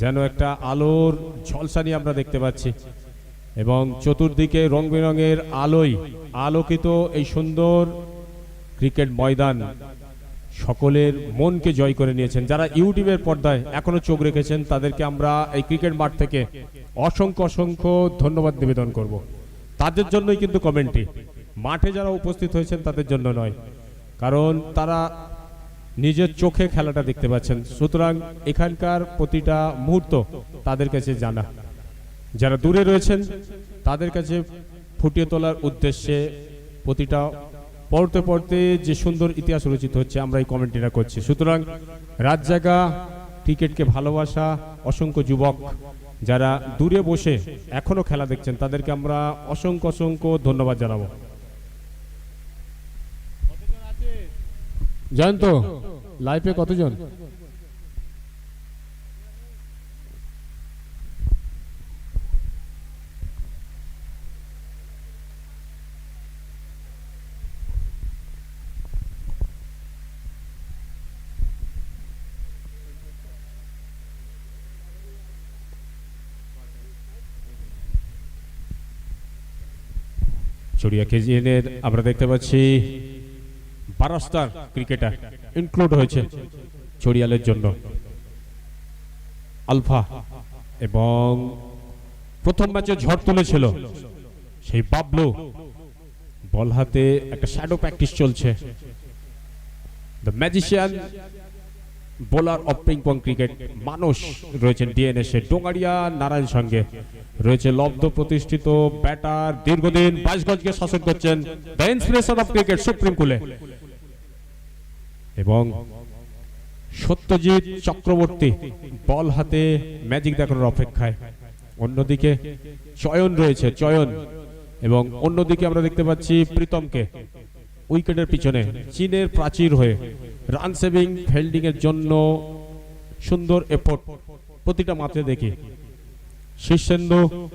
যেন একটা আলোর ঝলসানি আমরা দেখতে পাচ্ছি। এবং চতুর্দিকে রং বেরঙের আলোয় আলোকিত এই সুন্দর ক্রিকেট ময়দান সকলের মনকে জয় করে নিয়েছেন। যারা ইউটিউবের পর্দায় এখনও চোখ রেখেছেন, তাদেরকে আমরা এই ক্রিকেট মাঠ থেকে অসংখ্য অসংখ্য ধন্যবাদ নিবেদন করব। তাদের জন্যই কিন্তু কমেন্টটি। মাঠে যারা উপস্থিত হয়েছেন, তাদের জন্য নয়। কারণ তারা নিজের চোখে খেলাটা দেখতে পাচ্ছেন। সুতরাং এখানকার প্রতিটা মুহূর্ত তাদের কাছে জানা। যারা দূরে রয়েছেন, তাদের কাছে ফুটিয়ে তোলার উদ্দেশ্যে প্রতিটা পড়তে পড়তে যে সুন্দর ইতিহাস রচিত হচ্ছে, আমরা এই কমেন্টটা করছি। সুতরাং রাত জায়গা ক্রিকেটকে ভালোবাসা, অসংখ্য যুবক যারা দূরে বসে এখনও খেলা দেখছেন, তাদেরকে আমরা অসংখ্য অসংখ্য ধন্যবাদ জানাব। জয়ন্ত লাইফে কতজন? চড়িয়া কেজিএনের আমরা দেখতে পাচ্ছি বারো স্টার ক্রিকেটার ইনক্লুড হয়েছে চড়িয়ালের জন্য। আলফা এবং প্রথম ম্যাচে ঝড় তুলেছিল। সেই বাবলু বল হাতে একটা শ্যাডো প্র্যাকটিস চলছে। The magician bowler of ping pong cricket মানুষ রয়েছেন ডিএনএসে ডোঙ্গারিয়া নারায়ণ সঙ্গে। রয়েছে লব্ধ প্রতিষ্ঠিত ব্যাটার দীর্ঘদিন বাইশগঞ্জকে শাসন করছেন the inspiration of cricket supreme কুলে। এবং সত্যজিৎ চক্রবর্তী বল হাতে ম্যাজিক দেখানোর অপেক্ষায়। অন্যদিকে চয়ন রয়েছে, চয়ন। এবং অন্যদিকে আমরা দেখতে পাচ্ছি প্রীতমকে উইকেটের পিছনে, চীনের প্রাচীর হয়ে রান সেভিং ফিল্ডিং এর জন্য সুন্দর এফোর্ট প্রতিটা মাত্রে দেখি। শীর্ষেন্দু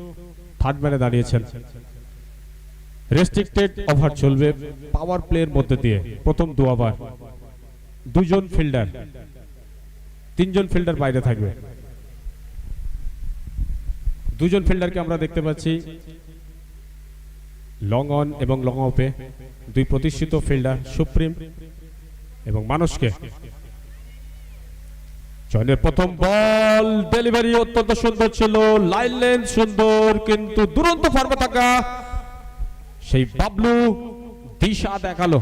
থার্ড ম্যানে দাঁড়িয়েছেন। রেস্ট্রিক্টেড ওভার চলবে পাওয়ার প্লের মধ্যে দিয়ে প্রথম দু ওভার দুজন ফিল্ডার। তিনজন ফিল্ডার বাইরে থাকবে। দুজন ফিল্ডারকে আমরা দেখতে পাচ্ছি। লং অন এবং লং অফে দুই প্রতিষ্ঠিত ফিল্ডার, সুপ্রিম এবং মানুষকে চয়নের প্রথম বল ডেলিভারি অত্যন্ত সুন্দর ছিল। লাইন লেন সুন্দর, কিন্তু দুরন্ত ফর্মে থাকা সেই বাবলু দিশা দেখাল।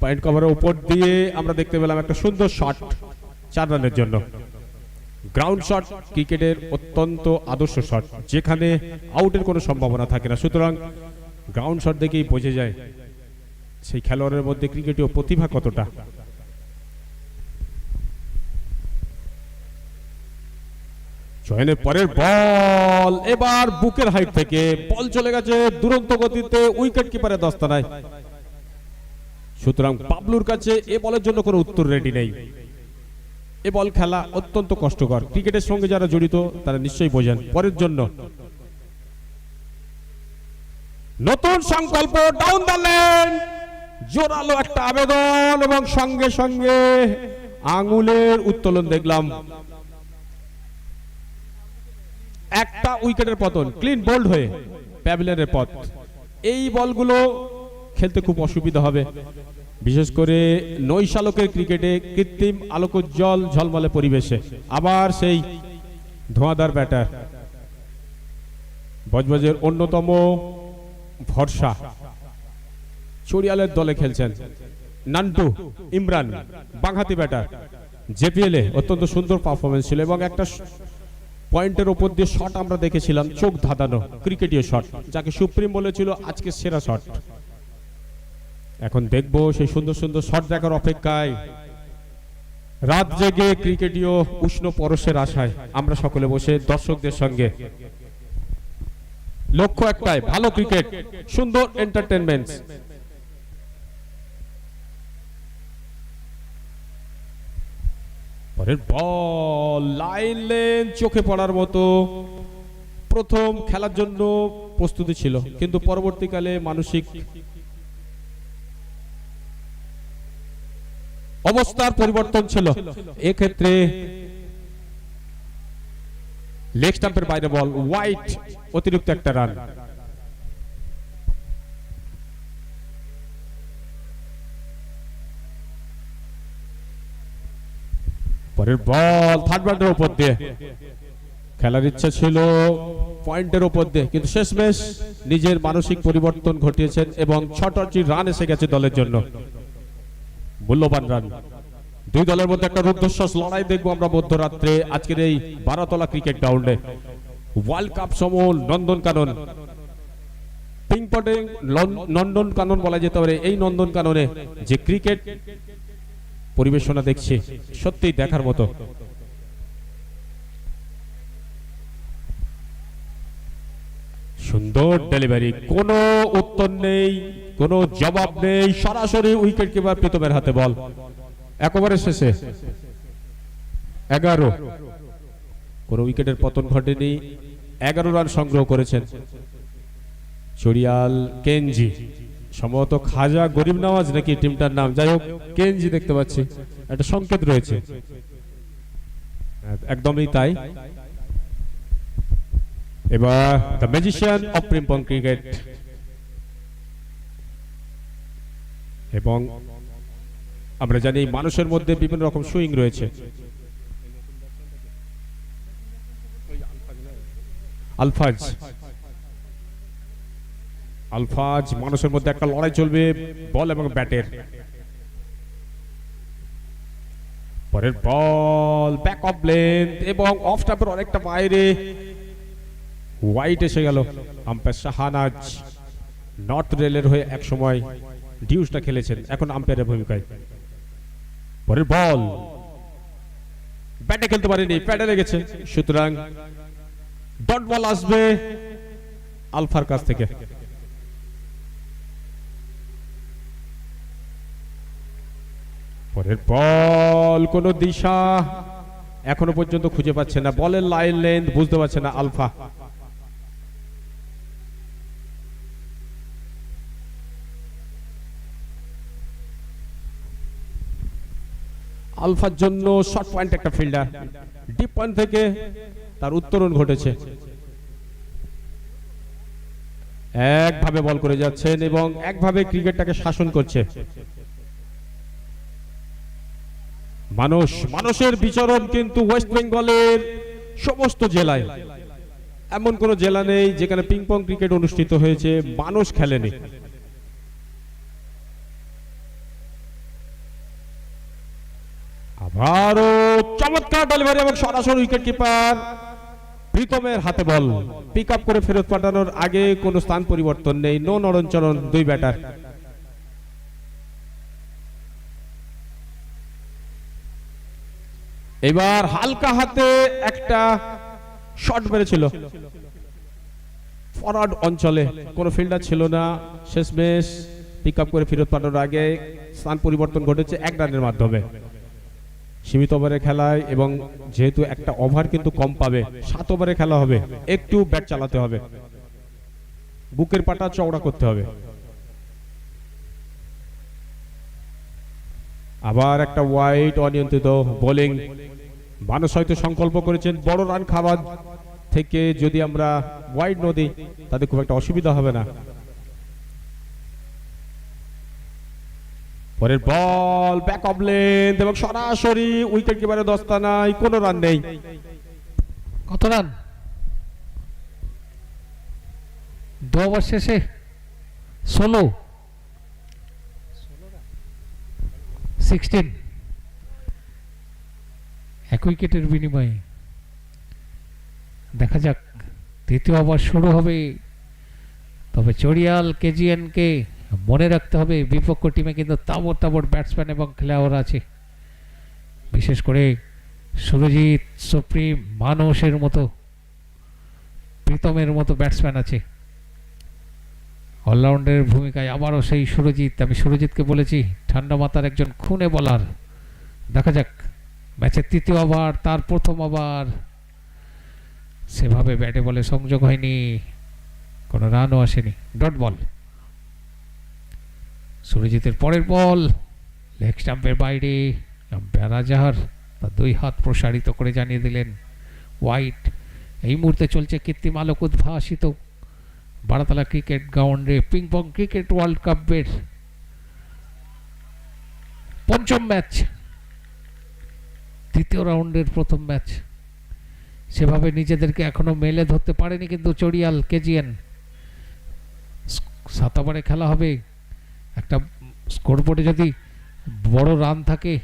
পয়েন্ট কভারের উপর দিয়ে আমরা দেখতে পেলাম একটা সুন্দর শট চার রানের জন্য। গ্রাউন্ড শট ক্রিকেটের অত্যন্ত আদর্শ শট যেখানে আউটের কোনো সম্ভাবনা থাকে না। সুতরাং গ্রাউন্ড শট দেখেই বোঝা যায় সেই খেলোয়াড়ের মধ্যে ক্রিকেটীয় প্রতিভা কতটা। চয়নের পরের বল এবার বুকের হাইট থেকে বল চলে গেছে দুরন্ত গতিতে উইকেট কিপারের দস্তানায়। সুতরাং পাবলুর কাছে এ বলের জন্য কোনো উত্তর রেডি নেই। এ বল খেলা অত্যন্ত কষ্টকর। ক্রিকেটের সঙ্গে যারা জড়িত, তারা নিশ্চয়ই বোঝেন। পরের জন্য। নতুন সংকল্প ডাউন দ্য লেন জোরালো একটা আবেদন এবং সঙ্গে সঙ্গে আঙুলের উত্তোলন দেখলাম। একটা উইকেটের পতন ক্লিন বোল্ড হয়ে। প্যাভিলিয়নের পথ। এই বলগুলো খেলতে খুব অসুবিধা হবে। বিশেষ করে নৈশালকের ক্রিকেটে কৃত্রিম আলোকোজ্জ্বল ঝলমলে পরিবেশে। আবার সেই ধোঁয়াদার ব্যাটার। বজবজের অন্যতম ভরসা। চড়িয়ালের দলে খেলছেন নান্টু ইমরান, বাংহাতি ব্যাটার। জেপিএলে অত্যন্ত সুন্দর পারফরমেন্স ছিল এবং একটা পয়েন্টের ওপর দিয়ে শট আমরা দেখেছিলাম, চোখ ধাঁধানো ক্রিকেটীয় শট যাকে সুপ্রিম বলেছিল, আজকে সেরা শট এখন দেখব সেই সুন্দর সুন্দর শট দেখার অপেক্ষায়। রাত জেগে ক্রিকেটীয় উষ্ণ পরশের আশায় আমরা সকলে বসে দর্শকদের সঙ্গে। লক্ষ্য একটাই, ভালো ক্রিকেট, সুন্দর এন্টারটেনমেন্ট পরের বল, লাইন লেন চোখে পড়ার মতো। প্রথম খেলার জন্য প্রস্তুতি ছিল, কিন্তু পরবর্তীকালে মানসিক অবস্থার পরিবর্তন ছিল। এক্ষেত্রে লেগ স্টাম্পের বাইরে বল হোয়াইট অতিরিক্ত একটা রান পরের বল থার্ড ব্যাটের উপর দিয়ে। খেলার ইচ্ছা ছিল পয়েন্টের উপর দিয়ে, কিন্তু শেষমেশ নিজের মানসিক পরিবর্তন ঘটিয়েছেন এবং ছটি রান এসে গেছে দলের জন্য। মূল্যবান রান। দুই দলের মধ্যে একটা রুদ্ধশ্বাস লড়াই দেখব আমরা মধ্যরাত্রে, আজকের এই বারাতলা ক্রিকেট গ্রাউন্ডে। ওয়ার্ল্ড কাপ সম নন্দন কানন। পটিং নন্দন কানন বলা যেতে পারে। এই নন্দন কাননে যে ক্রিকেট পরিবেশনা দেখছি, সত্যিই দেখার মতো। সুন্দর ডেলিভারি কোনো উত্তর নেই। কোনো জবাব নেই, সরাসরি উইকেট কিপার প্রীতমের হাতে বল। একেবারে শেষে। এগারো। কোনো উইকেটের পতন ঘটেনি। এগারো রান সংগ্রহ করেছেন। চড়িয়াল কেনজি। সম্ভবত খাজা গরিব নওয়াজ নাকি টিমটার নাম। যাই হোক, কেনজি দেখতে পাচ্ছি। একটা সংকেত রয়েছে। একদমই তাই। এবার the magician of ping pong cricket এবং আমরা জানি মানুষের মধ্যে বিভিন্ন রকম সুইং রয়েছে। আলফাজ। আলফাজ, মানুষের মধ্যে একটা লড়াই চলবে বল এবং ব্যাটের। পরের বল ব্যাক অফ লেন্থ এবং অফ স্টাম্পের অনেকটা বাইরে। হোয়াইট এসে গেল। আম্পায়ার শাহানাজ। নর্থ রেলের হয়ে এক সময় ডিউসটা খেলেছেন। এখন আম্পায়ারের ভূমিকায়। পরের বল। ব্যাটে খেলতে পারেনি, প্যাডে লেগেছে। সুতরাং ডট বল আসবে আলফার কাছ থেকে। পরের বল, কোন দিশা এখনও পর্যন্ত খুঁজে পাচ্ছে না। বলের লাইন লেন্থ বুঝতে পারছে না আলফা। আলফার জন্য শর্ট পয়েন্ট একটা ফিল্ডার ডিপ পয়েন্ট থেকে তার উত্তরণ ঘটেছে। একভাবে বল করে যাচ্ছেন এবং একভাবে ক্রিকেটটাকে শাসন করছে। মানুষ, মানুষের বিচরণ কিন্তু ওয়েস্ট বেঙ্গলের সমস্ত জেলায়। এমন কোন জেলা নেই যেখানে পিং পং ক্রিকেট অনুষ্ঠিত হয়েছে। মানুষ খেলেনি। আবারও চমৎকার ডেলিভারি এবং সরাসরি উইকেট কিপার প্রীতমের হাতে বল। পিক আপ করে ফেরত পাঠানোর আগে কোনো স্থান পরিবর্তন নেই। নো নরণচরণ, দুই ব্যাটার এবার হালকা হাতে একটা শট মেরেছিল। ফরওয়ার্ড অঞ্চলে। কোনো ফিল্ডার ছিল না। শেষমেশ পিক আপ করে ফেরত পাঠানোর আগে স্থান পরিবর্তন ঘটেছে এক রানের মাধ্যমে। সীমিত ওভারে খেলায় এবং যেহেতু একটা ওভার কিন্তু কম পাবে, সাত ওভারে খেলা হবে, একটু ব্যাট চালাতে হবে। বুকের পাটা চওড়া করতে হবে। আবার একটা ওয়াইড অনিয়ন্ত্রিত বোলিং মানুষ হয়তো সংকল্প করেছেন, বড় রান খাবার থেকে যদি আমরা ওয়াইড নদী তাতে খুব একটা অসুবিধা হবে না। পরের বল ব্যাক অফ লেন্থ এবং সরাসরি উইকেট কিপারে দস্তানায় কোনো রান নেই। কত রান? দু ওভার শেষে ষোলো। সিক্সটিন এক উইকেটের বিনিময়ে। দেখা যাক তৃতীয় ওভার শুরু হবে। তবে চড়িয়াল, কেজিএনকে মনে রাখতে হবে, বিপক্ষ টিমে কিন্তু তাবড় তাবড় ব্যাটসম্যান এবং খেলোয়াড় আছে। বিশেষ করে সুরজিৎ সুপ্রিম মানসের মতো, প্রীতমের মতো ব্যাটসম্যান আছে। অলরাউন্ডের ভূমিকায় আবারও সেই সুরজিৎ। আমি সুরজিৎকে বলেছি, ঠান্ডা মাথার একজন খুনে বলার দেখা যাক, ম্যাচের তৃতীয় ওভার, তার প্রথম ওভার। সেভাবে ব্যাটে বলে সংযোগ হয়নি, কোনো রানও আসেনি। Dot ball. সুরজিতের পরের বল। লেগ স্টাম্পের বাইরে আজাহার। তার দুই হাত প্রসারিত করে জানিয়ে দিলেন হোয়াইট এই মুহূর্তে চলছে কৃত্রিম আলোক উদ্ভাসিত। বারাতলা ক্রিকেট গ্রাউন্ডে পিংপং ক্রিকেট ওয়ার্ল্ড কাপের পঞ্চম ম্যাচ তৃতীয় রাউন্ডের প্রথম ম্যাচ সেভাবে নিজেদেরকে এখনও মেলে ধরতে পারেনি কিন্তু চড়িয়াল কেজিএন। সাত ওভারে খেলা হবে। একটা স্কোরবোর্ডে যদি বড় রান থাকে,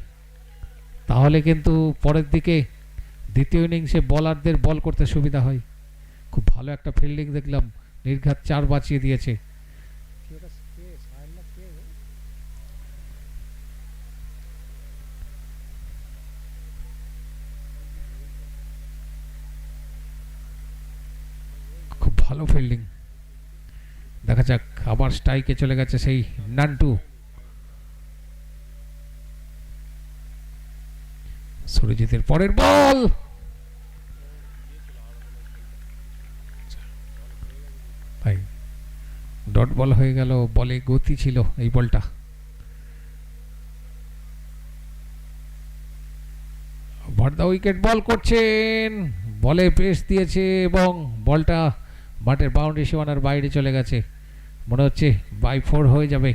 তাহলে কিন্তু পরের দিকে দ্বিতীয় ইনিংসে বলারদের বল করতে সুবিধা হয়। খুব ভালো একটা ফিল্ডিং দেখলাম, নির্ঘাত চার বাঁচিয়ে দিয়েছে। খুব ভালো ফিল্ডিং দেখা যাক, আবার স্ট্রাইকে চলে গেছে সেই নান্টু। সুরজিতের পরের বল! ডট বল হয়ে গেল, বলে গতি ছিল এই বলটা। ভর্দা উইকেট বল করছেন, বলে পেস দিয়েছে এবং বলটা মাঠের বাউন্ডারি সীমানার বাইরে চলে গেছে। মনে হচ্ছে বাই ফোর হয়ে যাবে।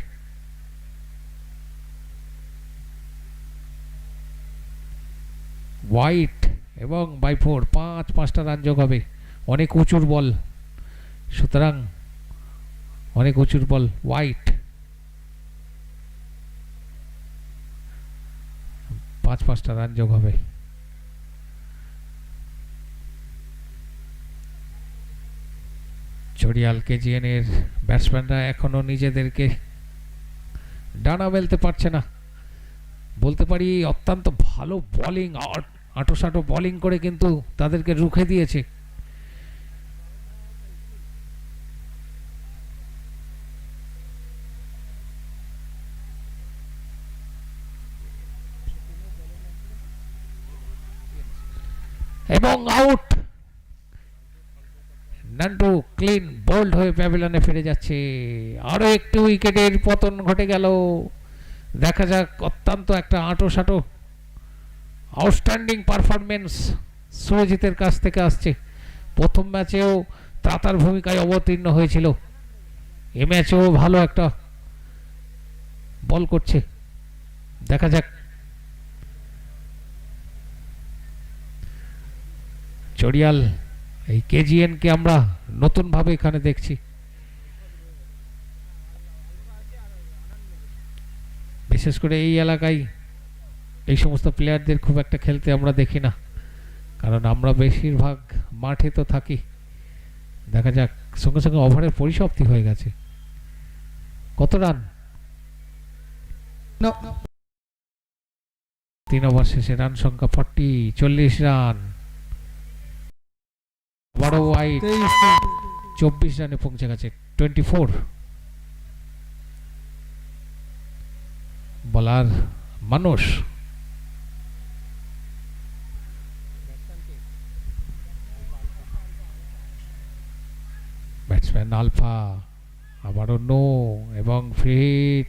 হোয়াইট এবং বাই ফোর পাঁচ, পাঁচটা রান যোগ হবে। অনেক উঁচুর বল। সুতরাং অনেক উঁচুর বল। হোয়াইট পাঁচ, পাঁচটা রান যোগ হবে। চড়িয়াল কেজিএনের ব্যাটসম্যানরা এখনও নিজেদেরকে ডানা মেলতে পারছে না। বলতে পারি অত্যন্ত ভালো বোলিং আটো সাটো বোলিং করে কিন্তু তাদেরকে রুখে দিয়েছে। এবং আউট নান্টু ক্লিন বোল্ড হয়ে প্যাভিলনে ফিরে যাচ্ছে। আরও একটি উইকেটের পতন ঘটে গেল। দেখা যাক, অত্যন্ত একটা আঁটো সাটো আউটস্ট্যান্ডিং পারফরমেন্স সুরজিতের কাছ থেকে আসছে। প্রথম ম্যাচেও তাতার ভূমিকায় অবতীর্ণ হয়েছিল। এ ম্যাচেও ভালো একটা বল করছে। দেখা যাক। চড়িয়াল এই কেজিএনকে আমরা নতুনভাবে এখানে দেখছি। বিশেষ করে এই এলাকায় এই সমস্ত প্লেয়ারদের খুব একটা খেলতে আমরা দেখি না। কারণ আমরা বেশিরভাগ মাঠে তো থাকি। দেখা যাক সঙ্গে সঙ্গে ওভারের পরিসমাপ্তি হয়ে গেছে। কত রান? তিন ওভার শেষে রান সংখ্যা ফর্টি চল্লিশ রান। বড় ওয়াইড চব্বিশ রানে পৌঁছে গেছে টোয়েন্টি ফোর বলার মানুষ। ব্যাটসম্যান আলফা আবারও নো এবং ফিট।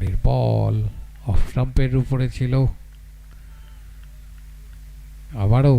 পরের বল অফ স্টাম্পের উপরে ছিল। আবারও